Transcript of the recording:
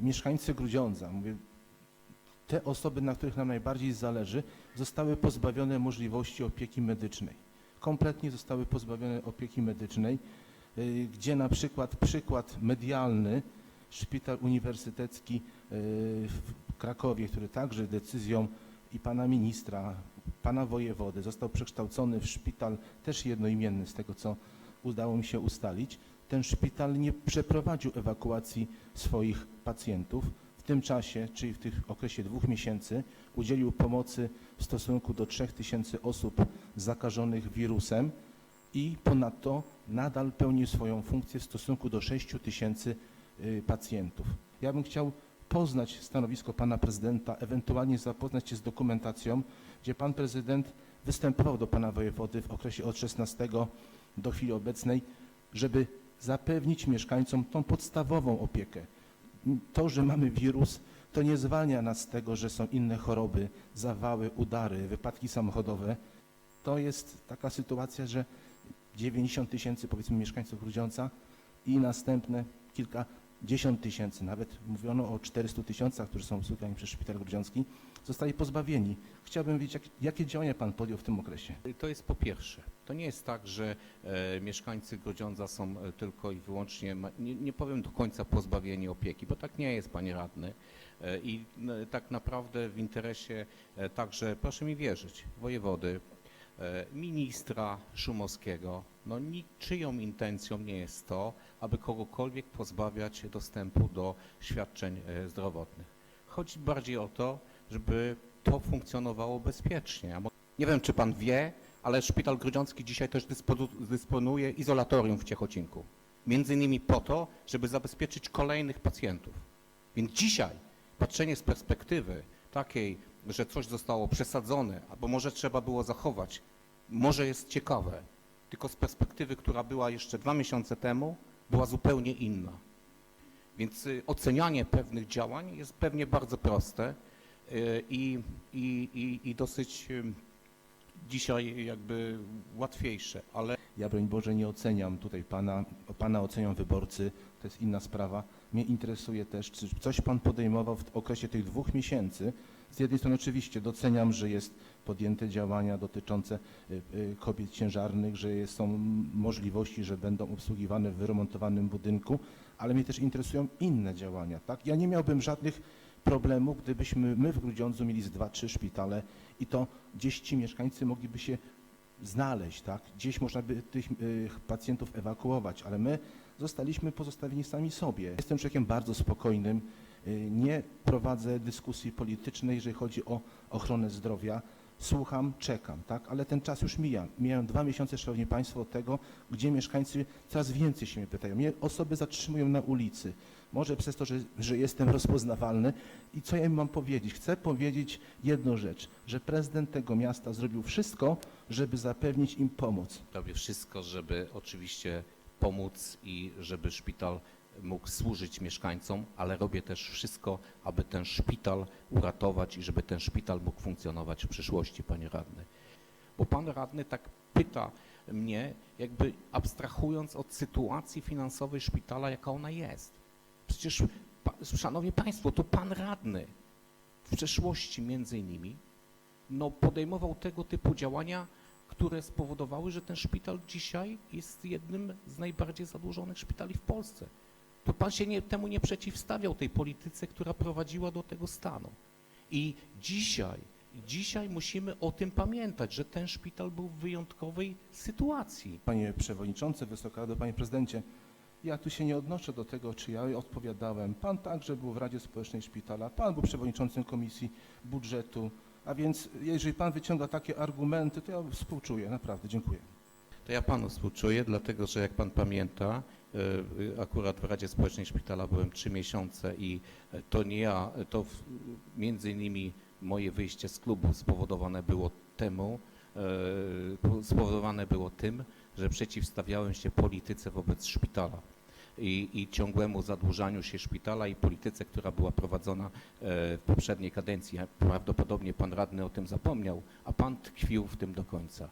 mieszkańcy Grudziądza, mówię, te osoby, na których nam najbardziej zależy, zostały pozbawione możliwości opieki medycznej. Kompletnie zostały pozbawione opieki medycznej, y, gdzie na przykład przykład medialny, szpital uniwersytecki y, w Krakowie, który także decyzją i pana ministra, pana wojewody został przekształcony w szpital też jednoimienny z tego, co udało mi się ustalić. Ten szpital nie przeprowadził ewakuacji swoich pacjentów. W tym czasie, czyli w tych okresie dwóch miesięcy, udzielił pomocy w stosunku do 3000 osób zakażonych wirusem i ponadto nadal pełni swoją funkcję w stosunku do 6000 y, pacjentów. Ja bym chciał poznać stanowisko pana prezydenta, ewentualnie zapoznać się z dokumentacją, gdzie pan prezydent występował do pana wojewody w okresie od 16 do chwili obecnej, żeby zapewnić mieszkańcom tą podstawową opiekę. To, że mamy wirus, to nie zwalnia nas z tego, że są inne choroby, zawały, udary, wypadki samochodowe. To jest taka sytuacja, że 90 tysięcy powiedzmy mieszkańców Grudziądza i następne kilkadziesiąt tysięcy, nawet mówiono o 400 tysiącach, którzy są obsługiwani przez Szpital Grudziącki, zostali pozbawieni. Chciałbym wiedzieć, jak, jakie działania Pan podjął w tym okresie. To jest po pierwsze. To nie jest tak, że e, mieszkańcy Grodziądza są e, tylko i wyłącznie, nie, nie powiem do końca pozbawieni opieki, bo tak nie jest, panie radny. E, I tak naprawdę w interesie e, także, proszę mi wierzyć, wojewody, e, ministra Szumowskiego, no niczyją intencją nie jest to, aby kogokolwiek pozbawiać dostępu do świadczeń e, zdrowotnych. Chodzi bardziej o to, żeby to funkcjonowało bezpiecznie. Nie wiem, czy pan wie, ale Szpital Grudziącki dzisiaj też dysponuje izolatorium w Ciechocinku. Między innymi po to, żeby zabezpieczyć kolejnych pacjentów. Więc dzisiaj patrzenie z perspektywy takiej, że coś zostało przesadzone, albo może trzeba było zachować, może jest ciekawe, tylko z perspektywy, która była jeszcze dwa miesiące temu, była zupełnie inna. Więc y, ocenianie pewnych działań jest pewnie bardzo proste y, i, i, i, i dosyć y, dzisiaj jakby łatwiejsze, ale Ja broń Boże nie oceniam tutaj Pana, Pana ocenią wyborcy, to jest inna sprawa. Mnie interesuje też, czy coś Pan podejmował w okresie tych dwóch miesięcy. Z jednej strony oczywiście doceniam, że jest podjęte działania dotyczące y, y, kobiet ciężarnych, że są możliwości, że będą obsługiwane w wyremontowanym budynku, ale mnie też interesują inne działania. Tak? Ja nie miałbym żadnych problemów, gdybyśmy my w Grudziądzu mieli z dwa, trzy szpitale i to gdzieś ci mieszkańcy mogliby się znaleźć, tak? Gdzieś można by tych y, pacjentów ewakuować, ale my zostaliśmy pozostawieni sami sobie. Jestem człowiekiem bardzo spokojnym, nie prowadzę dyskusji politycznej, jeżeli chodzi o ochronę zdrowia. Słucham, czekam, tak? Ale ten czas już mija. Mijają dwa miesiące, szanowni państwo, od tego, gdzie mieszkańcy coraz więcej się mnie pytają. Mnie osoby zatrzymują na ulicy. Może przez to, że, że jestem rozpoznawalny. I co ja im mam powiedzieć? Chcę powiedzieć jedną rzecz, że prezydent tego miasta zrobił wszystko, żeby zapewnić im pomoc. robię wszystko, żeby oczywiście pomóc i żeby szpital mógł służyć mieszkańcom, ale robię też wszystko, aby ten szpital uratować i żeby ten szpital mógł funkcjonować w przyszłości, panie radny. Bo pan radny tak pyta mnie, jakby abstrahując od sytuacji finansowej szpitala, jaka ona jest. Przecież, szanowni państwo, to pan radny w przeszłości między innymi no, podejmował tego typu działania, które spowodowały, że ten szpital dzisiaj jest jednym z najbardziej zadłużonych szpitali w Polsce. To pan się nie, temu nie przeciwstawiał tej polityce, która prowadziła do tego stanu. I dzisiaj, dzisiaj musimy o tym pamiętać, że ten szpital był w wyjątkowej sytuacji. Panie Przewodniczący, Wysoka Rado, Panie Prezydencie, ja tu się nie odnoszę do tego, czy ja odpowiadałem. Pan także był w Radzie Społecznej Szpitala, Pan był Przewodniczącym Komisji Budżetu, a więc jeżeli Pan wyciąga takie argumenty, to ja współczuję, naprawdę, dziękuję. To ja panu współczuję, dlatego że jak pan pamięta, akurat w Radzie Społecznej Szpitala byłem trzy miesiące i y, to nie ja, y, to w, między innymi moje wyjście z klubu spowodowane było temu, spowodowane było tym, że przeciwstawiałem się polityce wobec szpitala. I, i ciągłemu zadłużaniu się szpitala i polityce, która była prowadzona e, w poprzedniej kadencji. Prawdopodobnie pan radny o tym zapomniał, a pan tkwił w tym do końca.